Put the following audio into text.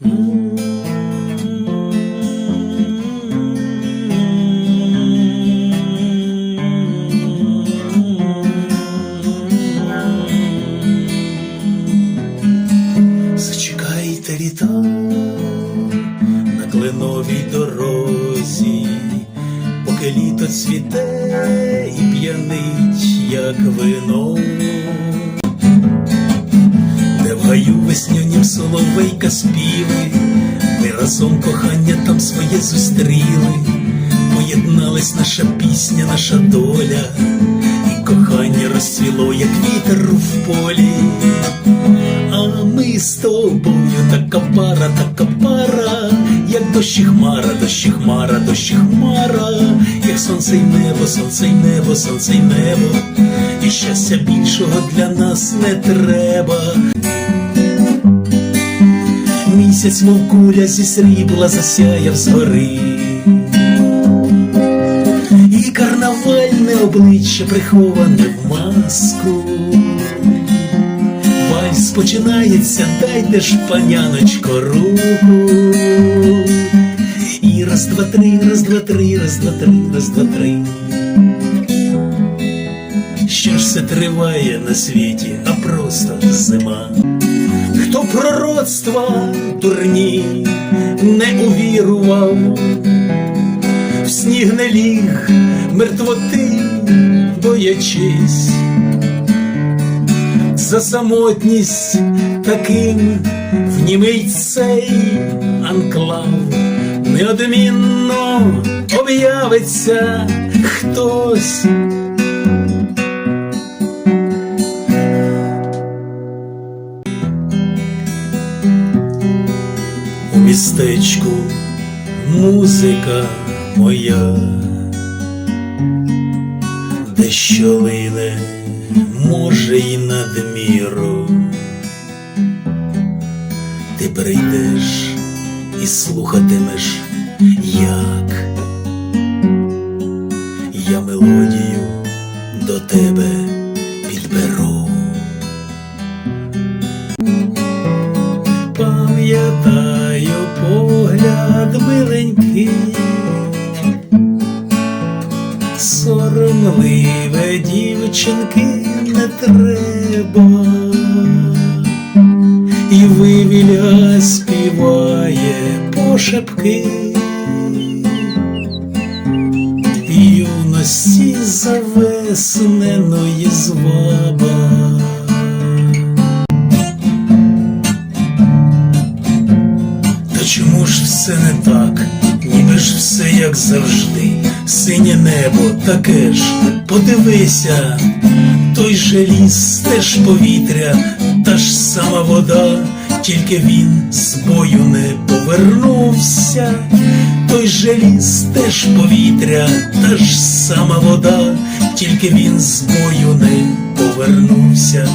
Зачекайте літа на кленовій дорозі, поки літо цвіте і п'янить, як вино. Соловейка співи, ми разом кохання там своє зустріли, поєдналась наша пісня, наша доля, і кохання розцвіло, як вітер в полі. А ми з тобою така пара, така пара, як дощі хмара, дощі хмара, дощі хмара, як сонце й небо, сонце й небо, сонце й небо, і щастя більшого для нас не треба. Місяць, мов куля зі срібла засяяв згори. І карнавальне обличчя приховане в маску. Вальс починається, дайте ж, паняночко, руку. І раз, два, три, раз, два, три, раз, два, три, раз, два, три. Що ж це триває на світі, а просто зима. Хто пророцтва дурні не увірував, в сніг не ліг, мертвоти боячись, за самотність таким внімий цей анклав, неодмінно об'явиться хтось. Містечку музика моя, де що лине, може й надміру. Ти прийдеш і слухатимеш, як я мелодію до тебе миленький, соромливе дівчинки не треба, і вивіля співає пошепки, юності завесненої зваба. Чому ж все не так, ніби ж все як завжди, синє небо таке ж, подивися, той же ліс, те ж повітря, та ж сама вода, тільки він з бою не повернувся, той же ліс, те ж повітря, та ж сама вода, тільки він з бою не повернувся.